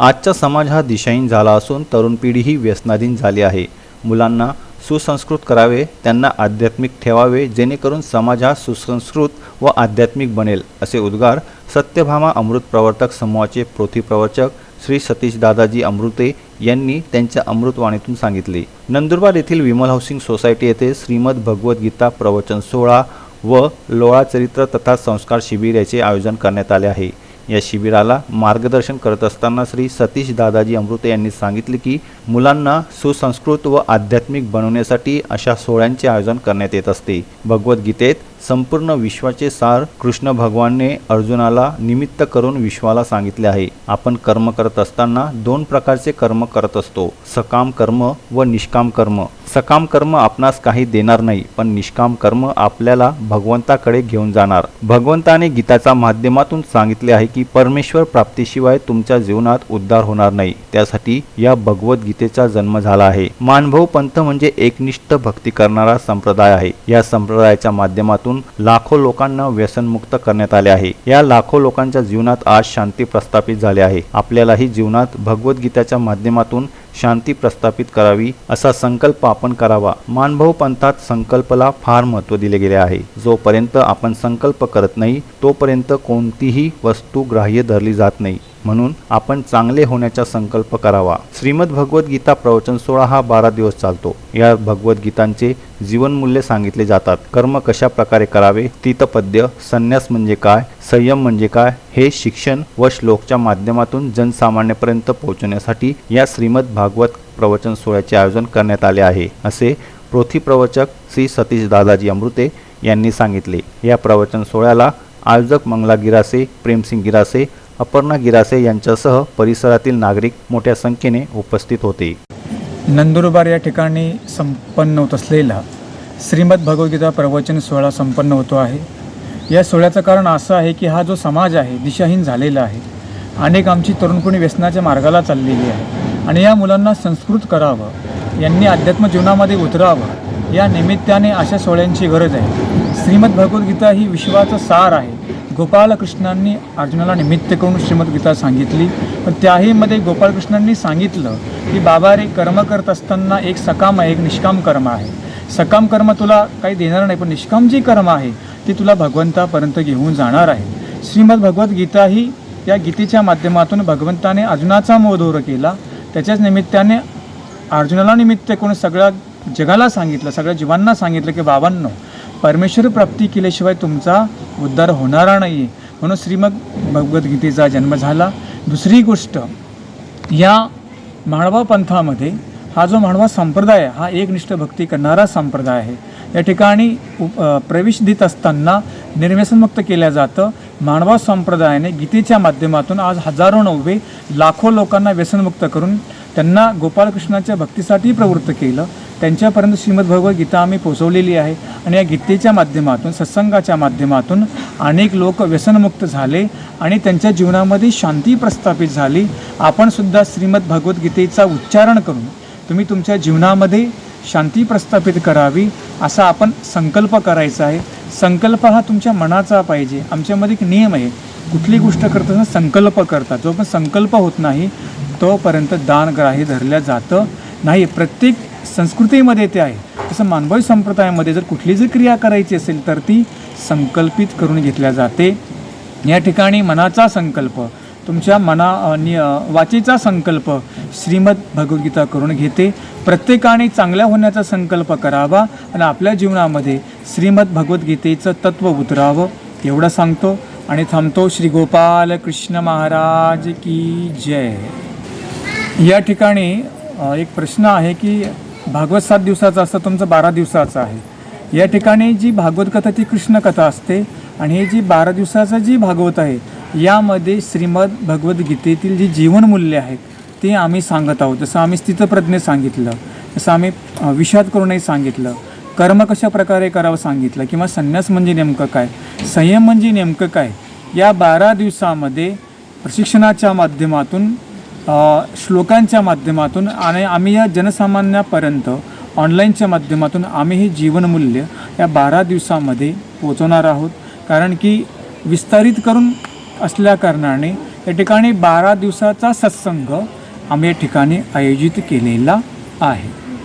आजचा समाज हा दिशाहीन झाला असून तरुण पिढी ही व्यसनाधीन झाली आहे. मुलांना सुसंस्कृत करावे त्यांना आध्यात्मिक ठेवावे जेणेकरून समाज हा सुसंस्कृत व आध्यात्मिक बनेल असे उद्गार सत्यभामा अमृत प्रवर्तक समूहाचे पृथ्वी प्रवर्तक श्री सतीश दादाजी अमृते यांनी त्यांच्या अमृतवाणीतून सांगितले. नंदुरबार येथील विमल हाऊसिंग सोसायटी येथे श्रीमद भगवद्गीता प्रवचन सोहळा व लोळा चरित्र तथा संस्कार शिबिर याचे आयोजन करण्यात आले आहे. या शिबिराला मार्गदर्शन करत असताना श्री सतीश दादाजी अमृते यांनी सांगितले की मुलांना सुसंस्कृत व आध्यात्मिक बनवण्यासाठी अशा सोहळ्यांचे आयोजन करण्यात येत असते. भगवद्गीतेत संपूर्ण विश्वाचे सार कृष्ण भगवानने अर्जुनाला निमित्त करून विश्वाला सांगितले आहे. आपण कर्म करत असताना दोन प्रकारचे कर्म करत असतो. सकाम कर्म व निष्काम कर्म. सकाम कर्म आपणास काही देणार नाही पण निष्काम कर्म आपल्याला भगवंताकडे घेऊन जाणार. भगवंताने गीताच्या माध्यमातून सांगितले आहे की परमेश्वर प्राप्तीशिवाय तुमच्या जीवनात उद्धार होणार नाही. त्यासाठी या भगवद्गीतेचा जन्म झाला आहे. मानभव पंथ म्हणजे एकनिष्ठ भक्ती करणारा संप्रदाय आहे. या संप्रदायाच्या माध्यमातून लाखो लोकांना व्यसनमुक्त करण्यात आले आहे. या लाखो लोकांच्या जीवनात आज शांती प्रस्थापित झाली आहे. आपल्यालाही जीवनात भगवद्गीताच्या माध्यमातून शांती प्रस्थापित करावी असा संकल्प आपण करावा. मानभव पंथात संकल्पला फार महत्त्व दिले गेले आहे. जोपर्यंत आपण संकल्प करत नाही तोपर्यंत कोणतीही वस्तू ग्राह्य धरली जात नाही. म्हणून आपण चांगले होण्याचा संकल्प करावा. श्रीमद भगवद्गीता प्रवचन सोहळा हा बारा दिवस चालतो. या भगवद्गीतांचे जीवनमूल्य सांगितले जातात. कर्म कशा प्रकारे करावे? तीतपद्य संन्यास म्हणजे काय? संयम म्हणजे काय? हे शिक्षण व श्लोकच्या माध्यमातून जनसामान्यपर्यंत पोहोचवण्यासाठी या श्रीमद भागवत प्रवचन सोहळ्याचे आयोजन करण्यात आले आहे असे पृथ्वी प्रवचक श्री सतीश दादाजी अमृते यांनी सांगितले. या प्रवचन सोहळ्याला आयोजक मंगला गिरासे प्रेमसिंग गिरासे अपर्णा गिरासे यांच्यासह परिसरातील नागरिक मोठ्या संख्येने उपस्थित होते. नंदुरबार या ठिकाणी संपन्न होत असलेला श्रीमद भगवद्गीता प्रवचन सोहळा संपन्न होतो आहे. या सोहळ्याचं कारण असं आहे की हा जो समाज आहे दिशाहीन झालेला आहे. अनेक आमची तरुणपणी व्यसनाच्या मार्गाला चाललेली आहे आणि या मुलांना संस्कृत करावं यांनी अध्यात्म जीवनामध्ये उतरावं या निमित्ताने अशा सोहळ्यांची गरज आहे. श्रीमद भगवद्गीता ही विश्वाचं सार आहे. गोपालकृष्णांनी अर्जुनाला निमित्त करून श्रीमद्गीता सांगितली. पण त्याहीमध्ये गोपालकृष्णांनी सांगितलं की बाबा रे कर्म करत असताना एक सकाम आहे एक निष्काम कर्म आहे. सकाम कर्म तुला काही देणार नाही पण निष्काम जी कर्म आहे ती तुला भगवंतापर्यंत घेऊन जाणार आहे. श्रीमद भगवद्गीता ही या गीतेच्या माध्यमातून भगवंताने अर्जुनाचा मोदोर केला. त्याच्याच निमित्ताने अर्जुनाला निमित्त करून सगळ्या जगाला सांगितलं सगळ्या जीवांना सांगितलं की बाबांनो परमेश्वर प्राप्ती केल्याशिवाय तुमचा उद्धार होणारा नाही आहे म्हणून श्रीमद भगवद्गीतेचा जन्म झाला. दुसरी गोष्ट या माळवा पंथामध्ये हा जो माळवा संप्रदाय हा एकनिष्ठ भक्ती करणारा संप्रदाय आहे. या ठिकाणी उप प्रवेश देत असताना निर्व्यसनमुक्त केलं जातं. मानवा संप्रदायाने गीतेच्या माध्यमातून आज हजारो नव्हे लाखो लोकांना व्यसनमुक्त करून त्यांना गोपाळकृष्णाच्या भक्तीसाठी प्रवृत्त केलं. त्यांच्यापर्यंत श्रीमद गीता आम्ही पोचवलेली आहे. आणि या गीतेच्या माध्यमातून सत्संगाच्या माध्यमातून अनेक लोक व्यसनमुक्त झाले आणि त्यांच्या जीवनामध्ये शांती प्रस्थापित झाली. आपणसुद्धा श्रीमद भगवद्गीतेचा उच्चारण करून तुम्ही तुमच्या जीवनामध्ये शांती प्रस्थापित करावी असा आपण संकल्प करायचा आहे. संकल्प हा तुमच्या मनाचा पाहिजे. आमच्यामध्ये एक नियम आहे. कुठली गोष्ट करताना संकल्प करतात. जो पण संकल्प होत नाही तोपर्यंत दानग्राही धरल्या जातं. नाही प्रत्येक संस्कृतीमध्ये ते आहे. तसं मानवी संप्रदायामध्ये जर कुठली जर क्रिया करायची असेल तर ती संकल्पित करून घेतल्या जाते. या ठिकाणी मनाचा संकल्प तुमच्या मना वाचेचा संकल्प श्रीमद भगवद्गीता करून घेते. प्रत्येकाने चांगल्या होण्याचा संकल्प करावा आणि आपल्या जीवनामध्ये श्रीमद भगवद्गीतेचं तत्त्व उतरावं एवढं सांगतो. आणि थांबतो. श्री गोपाल कृष्ण महाराज की जय. या ठिकाणी एक प्रश्न आहे की भागवत सात दिवसाचा असतं तुमचं बारा दिवसाचं आहे. या ठिकाणी जी भागवत कथा ती कृष्ण कथा असते आणि हे जी बारा दिवसाचं जी भागवत आहे यामध्ये श्रीमद भगवद्गीतेतील जी जीवनमूल्य आहेत ते आम्ही सांगत आहोत. जसं आम्ही स्थितप्रज्ञ सांगितलं जसं आम्ही विषाद करूनही सांगितलं कर्म कशा प्रकारे करावं सांगितलं किंवा संन्यास म्हणजे नेमकं काय संयम म्हणजे नेमकं काय या बारा दिवसामध्ये प्रशिक्षणाच्या माध्यमातून श्लोकांच्या माध्यमातून आणि आम्ही या जनसामान्यापर्यंत ऑनलाईनच्या माध्यमातून आम्ही हे जीवनमूल्य या बारा दिवसामध्ये पोचवणार आहोत. कारण की विस्तारित करून असल्या कारणाने या ठिकाणी बारा दिवसाचा सत्संग आम्ही या ठिकाणी आयोजित केलेला आहे.